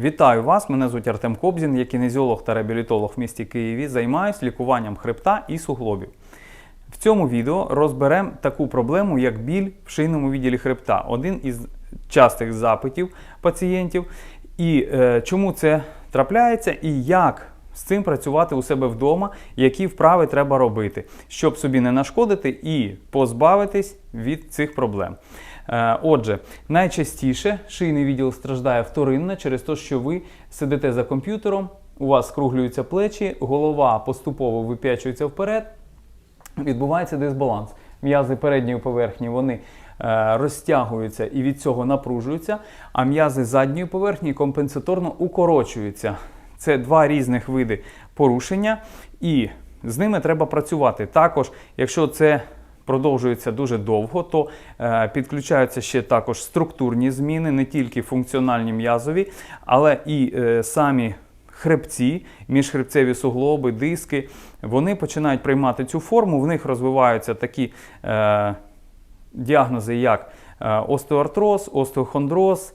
Вітаю вас! Мене звуть Артем Кобзін, я кінезіолог та реабілітолог в місті Києві. Займаюсь лікуванням хребта і суглобів. В цьому відео розберемо таку проблему, як біль в шийному відділі хребта. Один із частих запитів пацієнтів. І е, чому це трапляється, і як з цим працювати у себе вдома, які вправи треба робити, щоб собі не нашкодити і позбавитись від цих проблем. Е, Отже, найчастіше шийний відділ страждає вторинно через те, що ви сидите за комп'ютером, у вас скруглюються плечі, голова поступово вип'ячується вперед, відбувається дисбаланс. М'язи передньої поверхні вони е, розтягуються і від цього напружуються, а м'язи задньої поверхні компенсаторно укорочуються. Це два різних види порушення, і з ними треба працювати. Також, якщо це продовжується дуже довго, то е, підключаються ще також структурні зміни, не тільки функціональні м'язові, але і е, самі хребці, міжхребцеві суглоби, диски, вони починають приймати цю форму, в них розвиваються такі е, діагнози, як остеоартроз, остеохондроз.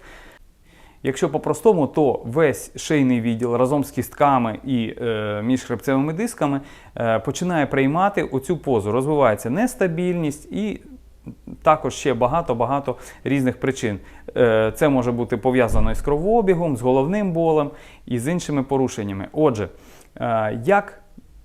Якщо по-простому, то весь шийний відділ разом з кістками і е, міжхребцевими дисками е, починає приймати оцю позу. Розвивається нестабільність і також ще багато-багато різних причин. Е, це може бути пов'язано із кровообігом, з головним болем і з іншими порушеннями. Отже, е, як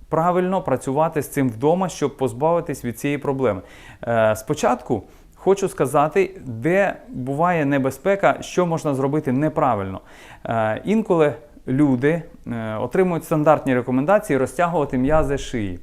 правильно працювати з цим вдома, щоб позбавитись від цієї проблеми? Е, спочатку. Хочу сказати, де буває небезпека, що можна зробити неправильно. Е, інколи люди е, отримують стандартні рекомендації розтягувати м'язи шиї.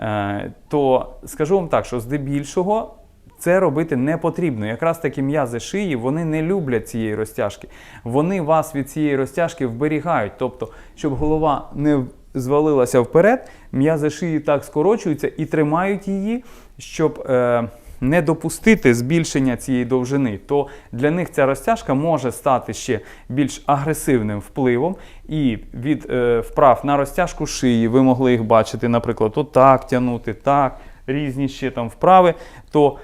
Е, то скажу вам так, що здебільшого це робити не потрібно. Якраз такі м'язи шиї вони не люблять цієї розтяжки. Вони вас від цієї розтяжки вберігають. Тобто, щоб голова не звалилася вперед, м'язи шиї так скорочуються і тримають її, щоб. Е, не допустити збільшення цієї довжини, то для них ця розтяжка може стати ще більш агресивним впливом. І від е, вправ на розтяжку шиї ви могли їх бачити, наприклад, отак тягнути, так, різні ще там вправи. то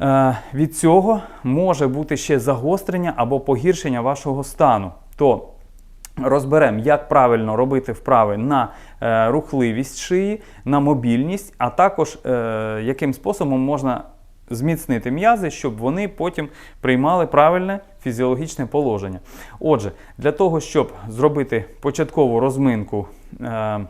е, від цього може бути ще загострення або погіршення вашого стану. То Розберемо, як правильно робити вправи на е, рухливість шиї, на мобільність, а також е, яким способом можна зміцнити м'язи, щоб вони потім приймали правильне фізіологічне положення. Отже, для того, щоб зробити початкову розминку. Е,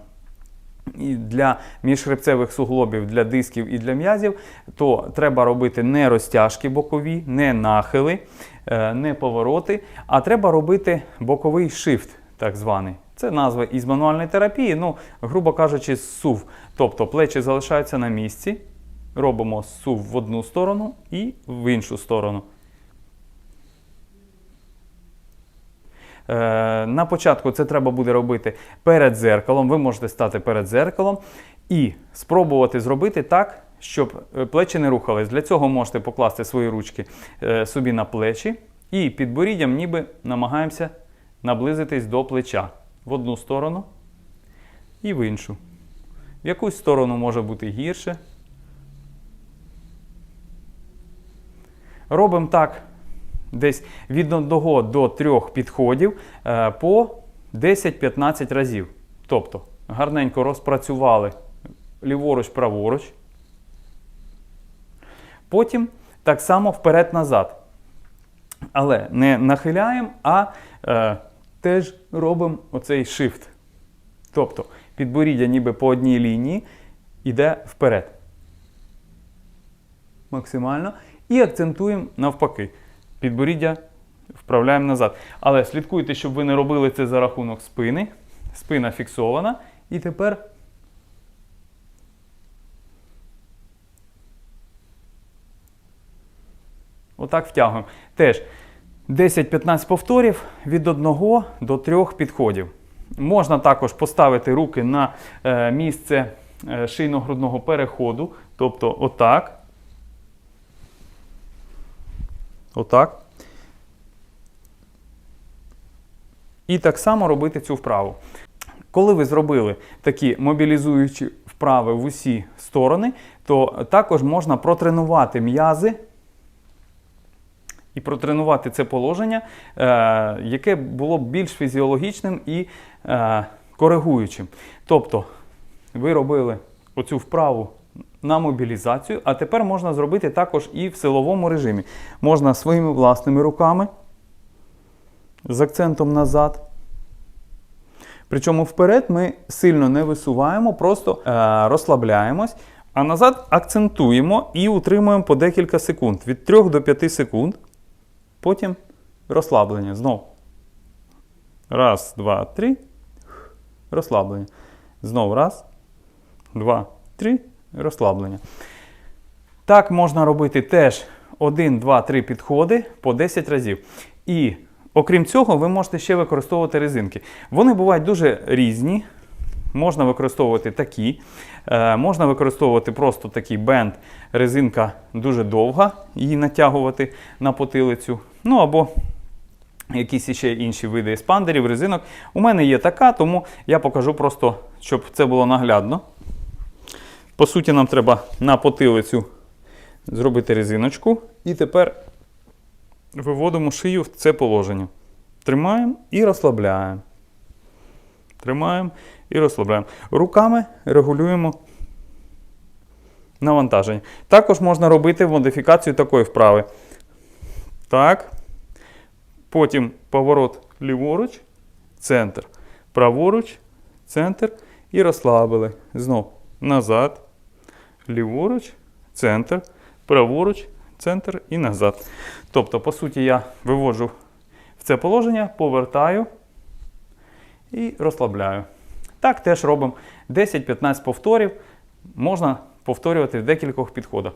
для міжхребцевих суглобів, для дисків і для м'язів, то треба робити не розтяжки бокові, не нахили, е, не повороти, а треба робити боковий шифт, так званий. Це назва із мануальної терапії, ну, грубо кажучи, сув. Тобто плечі залишаються на місці, робимо сув в одну сторону і в іншу сторону. Е, На початку це треба буде робити перед зеркалом. Ви можете стати перед зеркалом і спробувати зробити так, щоб е, плечі не рухались. Для цього можете покласти свої ручки е, собі на плечі і підборіддям ніби намагаємося наблизитись до плеча в одну сторону і в іншу. В якусь сторону може бути гірше. Робимо так десь від 1 до 3 підходів е, по 10-15 разів. Тобто гарненько розпрацювали ліворуч-праворуч. Потім так само вперед-назад. Але не нахиляємо, а е, теж робимо оцей shift. Тобто підборіддя ніби по одній лінії йде вперед. Максимально. І акцентуємо навпаки. Підборіддя вправляємо назад. Але слідкуйте, щоб ви не робили це за рахунок спини. Спина фіксована. І тепер отак втягуємо. Теж 10-15 повторів від 1 до 3 підходів. Можна також поставити руки на е, місце е, шийно-грудного переходу, тобто отак. Отак. І так само робити цю вправу. Коли ви зробили такі мобілізуючі вправи в усі сторони, то також можна протренувати м'язи і протренувати це положення, е, яке було б більш фізіологічним і е, коригуючим. Тобто ви робили оцю вправу на мобілізацію, а тепер можна зробити також і в силовому режимі. Можна своїми власними руками з акцентом назад. Причому вперед ми сильно не висуваємо, просто е, розслабляємось, а назад акцентуємо і утримуємо по декілька секунд. Від 3 до 5 секунд. Потім розслаблення. Знов. Раз, два, три. Розслаблення. Знов раз, два, три. Розслаблення. Так можна робити теж 1, 2, 3 підходи по 10 разів. І окрім цього, ви можете ще використовувати резинки. Вони бувають дуже різні. Можна використовувати такі, е, можна використовувати просто такий бенд, резинка дуже довга, її натягувати на потилицю. Ну або якісь ще інші види еспандерів, резинок. У мене є така, тому я покажу просто, щоб це було наглядно. По суті, нам треба на потилицю зробити резиночку. І тепер виводимо шию в це положення. Тримаємо і розслабляємо. Тримаємо і розслабляємо. Руками регулюємо навантаження. Також можна робити модифікацію такої вправи. Так. Потім поворот ліворуч, центр. Праворуч, центр і розслабили. Знов назад, ліворуч, центр, праворуч, центр і назад. Тобто, по суті, я виводжу в це положення, повертаю і розслабляю. Так теж робимо 10-15 повторів. Можна повторювати в декількох підходах.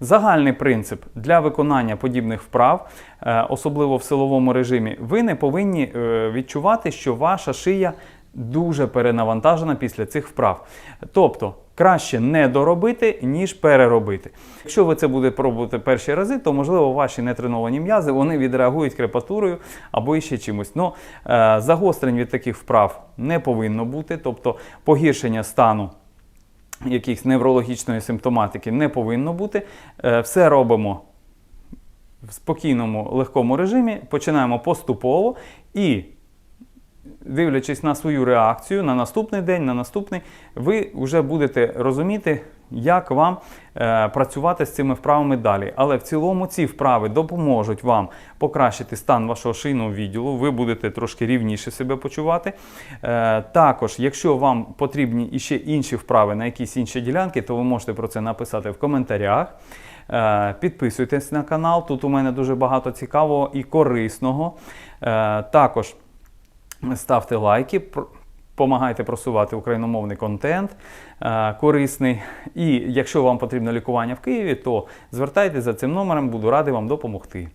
Загальний принцип для виконання подібних вправ, е, особливо в силовому режимі, ви не повинні е, відчувати, що ваша шия дуже перенавантажена після цих вправ. Тобто краще не доробити, ніж переробити. Якщо ви це будете пробувати перші рази, то можливо ваші нетреновані м'язи вони відреагують крепатурою або іще чимось. Но е, загострень від таких вправ не повинно бути, тобто погіршення стану якихось неврологічної симптоматики не повинно бути. Е, Все робимо в спокійному, легкому режимі, починаємо поступово і, дивлячись на свою реакцію на наступний день, на наступний, ви вже будете розуміти, як вам е, працювати з цими вправами далі. Але в цілому ці вправи допоможуть вам покращити стан вашого шийного відділу, ви будете трошки рівніше себе почувати. Е, також, якщо вам потрібні іще інші вправи на якісь інші ділянки, то ви можете про це написати в коментарях. Е, Підписуйтесь на канал, тут у мене дуже багато цікавого і корисного. Е, Також ставте лайки, Помагайте просувати україномовний контент е, корисний. І якщо вам потрібно лікування в Києві, то звертайтеся за цим номером, буду радий вам допомогти.